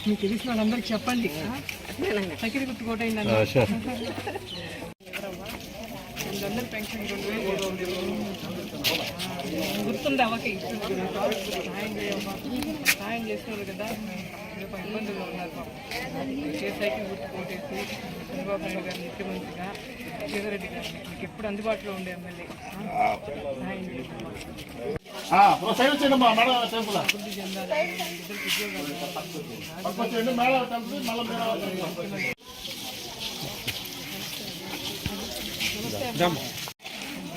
మీకు తెలిసిన వాళ్ళందరికీ చెప్పండి సైకిల్ షూర్. అందరి పెన్షన్ గుర్తుంది? అవ్వకి సాయం చేయమ్మా సాయం చేస్తున్నారు కదా రేపు ఇబ్బందులు ఉన్నారు సైకిల్ గుర్తు కోటేసి చంద్రబాబు నాయుడు గారు ముఖ్యమంత్రిగా సీతారెడ్డి గారు మీకు ఎప్పుడు అందుబాటులో ఉండే ఎమ్మెల్యే? అభివృద్ధి చెందాలని ఇద్దరికి ఉద్యోగాలు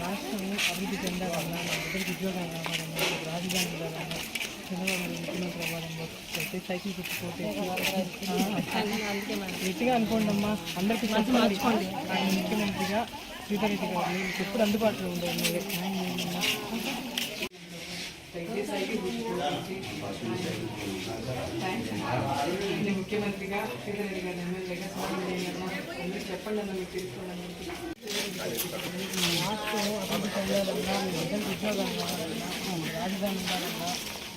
రాష్ట్రం అభివృద్ధి చెందాలన్నా ఇద్దరికి ఉద్యోగాలు రావాలన్నా రాజధాని అయితే సైకిల్ గుర్తుపోతే గట్టిగా అనుకోండి అమ్మా అందరికీ చెప్పండి. ఆయన ముఖ్యమంత్రిగా సీతారెడ్డి గారిని మీకు ఎప్పుడు అందుబాటులో ఉండేది మీరే ముఖ్యమంత్రిగా సీతారెడ్డి గారి ఎమ్మెల్యేగా అందరికీ చెప్పండి అన్న మీకు తెలుసుకోండి రాష్ట్రం అభివృద్ధి చెందాలన్నా ఉద్యోగాలు రాజధాని ఉండాలన్నా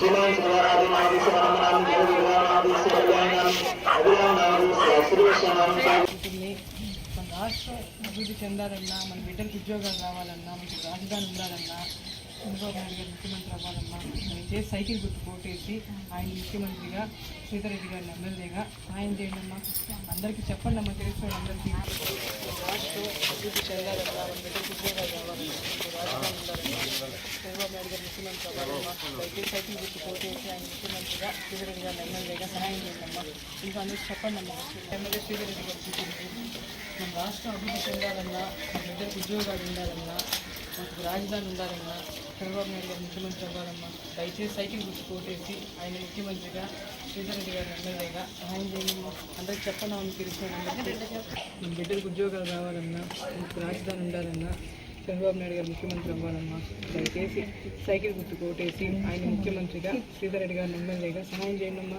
మన రాష్ట్రం అభివృద్ధి చెందాలన్నా మన బిడ్డలకు ఉద్యోగాలు రావాలన్నా మనకి రాజధాని ఉండాలన్నా చంద్రబాబు నాయుడు గారు ముఖ్యమంత్రి అవ్వాలన్నా మనం సైకిల్ గుర్తు కోటేసి ఆయన ముఖ్యమంత్రిగా సీతారెడ్డి గారిని ఎమ్మెల్యేగా సాయం చేయండి అమ్మా అందరికీ చెప్పండి అమ్మా తెలిసిన అందరికీ రాష్ట్రం అభివృద్ధి చెందాలన్నా మన బిడ్డలకు ఉద్యోగాలు రావాలన్నా చంద్రబాబు నాయుడు గారు ముఖ్యమంత్రి దయచేసి సైకిల్ గుర్తు కోటేసి ఆయన ముఖ్యమంత్రిగా సీతారెడ్డి గారిని ఎమ్మెల్యేగా సహాయం చేయండి ఇంకా అందరికీ చెప్పండి. అమ్మా ఎమ్మెల్యే శ్రీధరెడ్డి గారు మన రాష్ట్రం అభివృద్ధి చెందాలన్నా మన ఇద్దరికి ఉద్యోగాలు ఉండాలన్నా మనకు రాజధాని ఉండాలన్నా చంద్రబాబు నాయుడు గారు ముఖ్యమంత్రి అవ్వాలన్నా దయచేసి సైకిల్ గుర్తు కోటేసి ఆయన ముఖ్యమంత్రిగా శ్రీధరెడ్డి గారు ఎమ్మెల్యేగా సహాయం చేయండి అందరికి చెప్పనా ఆమె తెలిసిన మన బిడ్డలకు ఉద్యోగాలు రావాలన్నా మనకు రాజధాని ఉండాలన్నా చంద్రబాబు నాయుడు గారు ముఖ్యమంత్రి అవ్వాలమ్మా దయచేసి సైకిల్ గుర్తు కోటేసి ఆయన ముఖ్యమంత్రిగా శ్రీధర్ రెడ్డి గారిని ఎమ్మెల్యేగా సహాయం చేయండి అమ్మా.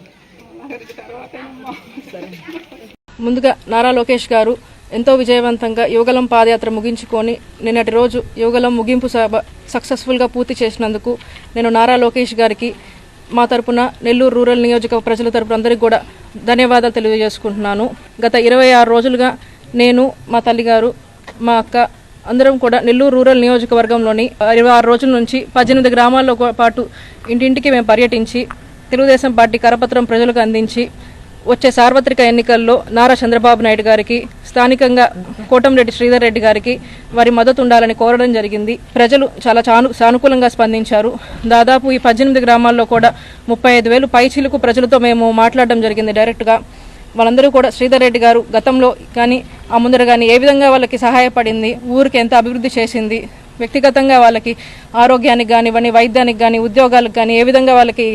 సరే. ముందుగా నారా లోకేష్ గారు ఎంతో విజయవంతంగా యువగలం పాదయాత్ర ముగించుకొని నిన్నటి రోజు యువగలం ముగింపు సభ సక్సెస్ఫుల్గా పూర్తి చేసినందుకు నేను నారా లోకేష్ గారికి మా తరపున నెల్లూరు రూరల్ నియోజక ప్రజల తరపున అందరికీ కూడా ధన్యవాదాలు తెలియజేసుకుంటున్నాను. గత ఇరవై ఆరు రోజులుగా నేను మా తల్లిగారు మా అక్క అందరం కూడా నెల్లూరు రూరల్ నియోజకవర్గంలోని ఇరవై ఆరు రోజుల నుంచి పద్దెనిమిది గ్రామాల్లో పాటు ఇంటింటికి మేము పర్యటించి తెలుగుదేశం పార్టీ కరపత్రం ప్రజలకు అందించి వచ్చే సార్వత్రిక ఎన్నికల్లో నారా చంద్రబాబు నాయుడు గారికి స్థానికంగా కోటంరెడ్డి శ్రీధర్ రెడ్డి గారికి వారి మద్దతు ఉండాలని కోరడం జరిగింది. ప్రజలు చాలా చాను సానుకూలంగా స్పందించారు. దాదాపు ఈ పద్దెనిమిది గ్రామాల్లో కూడా ముప్పై ఐదు వేలు పైచీలకు ప్రజలతో మేము మాట్లాడడం జరిగింది డైరెక్ట్గా. వాళ్ళందరూ కూడా శ్రీధర్ రెడ్డి గారు గతంలో కానీ ఆ ముందర కానీ ఏ విధంగా వాళ్ళకి సహాయపడింది ఊరికి ఎంత అభివృద్ధి చేసింది వ్యక్తిగతంగా వాళ్ళకి ఆరోగ్యానికి కానివ్వండి వైద్యానికి కానీ ఉద్యోగాలకు కానీ ఏ విధంగా వాళ్ళకి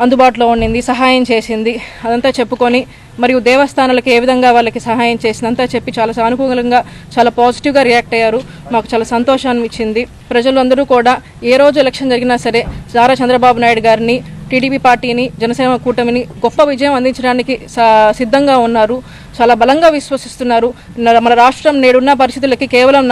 అందుబాటులో ఉండింది సహాయం చేసింది అదంతా చెప్పుకొని మరియు దేవస్థానాలకు ఏ విధంగా వాళ్ళకి సహాయం చేసిందంతా చెప్పి చాలా సానుకూలంగా చాలా పాజిటివ్గా రియాక్ట్ అయ్యారు. మాకు చాలా సంతోషాన్ని ఇచ్చింది. ప్రజలందరూ కూడా ఏ రోజు ఎలక్షన్ జరిగినా సరే నారా చంద్రబాబు నాయుడు గారిని టీడీపీ పార్టీని జనసేన కూటమిని గొప్ప విజయం అందించడానికి సిద్ధంగా ఉన్నారు. చాలా బలంగా విశ్వసిస్తున్నారు. మన రాష్ట్రం నేడున్న పరిస్థితులకి కేవలం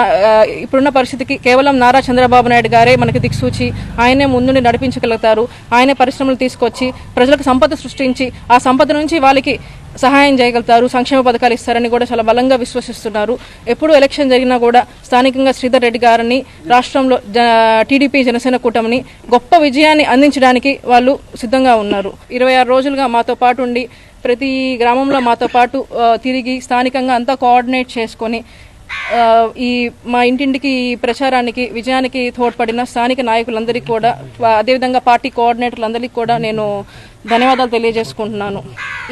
ఇప్పుడున్న పరిస్థితికి కేవలం నారా చంద్రబాబు నాయుడు గారే మనకి దిక్సూచి. ఆయనే ముందుండి నడిపించగలుగుతారు. ఆయనే పరిశ్రమలు తీసుకొచ్చి ప్రజలకు సంపద సృష్టించి ఆ సంపద నుంచి వాళ్ళకి సహాయం చేయగలుగుతారు సంక్షేమ పథకాలు ఇస్తారని కూడా చాలా బలంగా విశ్వసిస్తున్నారు. ఎప్పుడు ఎలక్షన్ జరిగినా కూడా స్థానికంగా శ్రీధర్ రెడ్డి గారిని రాష్ట్రంలో జ టీడీపీ జనసేన కూటమిని గొప్ప విజయాన్ని అందించడానికి వాళ్ళు సిద్ధంగా ఉన్నారు. ఇరవై ఆరు రోజులుగా మాతో పాటు ఉండి ప్రతి గ్రామంలో మాతో పాటు తిరిగి స్థానికంగా అంతా కోఆర్డినేట్ చేసుకొని ఈ మా ఇంటింటికి ఈ ప్రచారానికి విజయానికి తోడ్పడిన స్థానిక నాయకులందరికీ కూడా అదేవిధంగా పార్టీ కోఆర్డినేటర్లందరికీ కూడా నేను ధన్యవాదాలు తెలియజేసుకుంటున్నాను.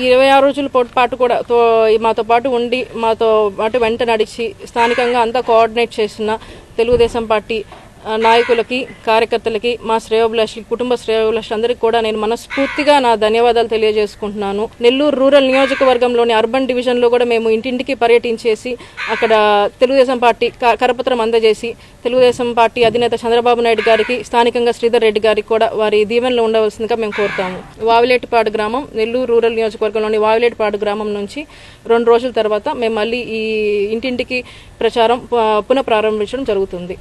ఈ ఇరవై ఆరు రోజుల పాటు కూడా తో మాతో పాటు ఉండి మాతో పాటు వెంట నడిచి స్థానికంగా అంతా కోఆర్డినేట్ చేసిన తెలుగుదేశం పార్టీ నాయకులకి కార్యకర్తలకి మా శ్రేయోభిలాషులకి కుటుంబ శ్రేయోభిలాషులందరికీ కూడా నేను మనస్ఫూర్తిగా నా ధన్యవాదాలు తెలియజేసుకుంటున్నాను. నెల్లూరు రూరల్ నియోజకవర్గంలోని అర్బన్ డివిజన్లో కూడా మేము ఇంటింటికి పర్యటించేసి అక్కడ తెలుగుదేశం పార్టీ క- కరపత్రం అందజేసి తెలుగుదేశం పార్టీ అధినేత చంద్రబాబు నాయుడు గారికి స్థానికంగా శ్రీధర్ రెడ్డి గారికి కూడా వారి దీవెనలో ఉండవలసిందిగా మేము కోరుతాము. వావిలేటిపాడు గ్రామం నెల్లూరు రూరల్ నియోజకవర్గంలోని వావిలేటిపాడు గ్రామం నుంచి రెండు రోజుల తర్వాత మేము మళ్ళీ ఈ ఇంటింటికి ప్రచారం పునః ప్రారంభించడం జరుగుతుంది.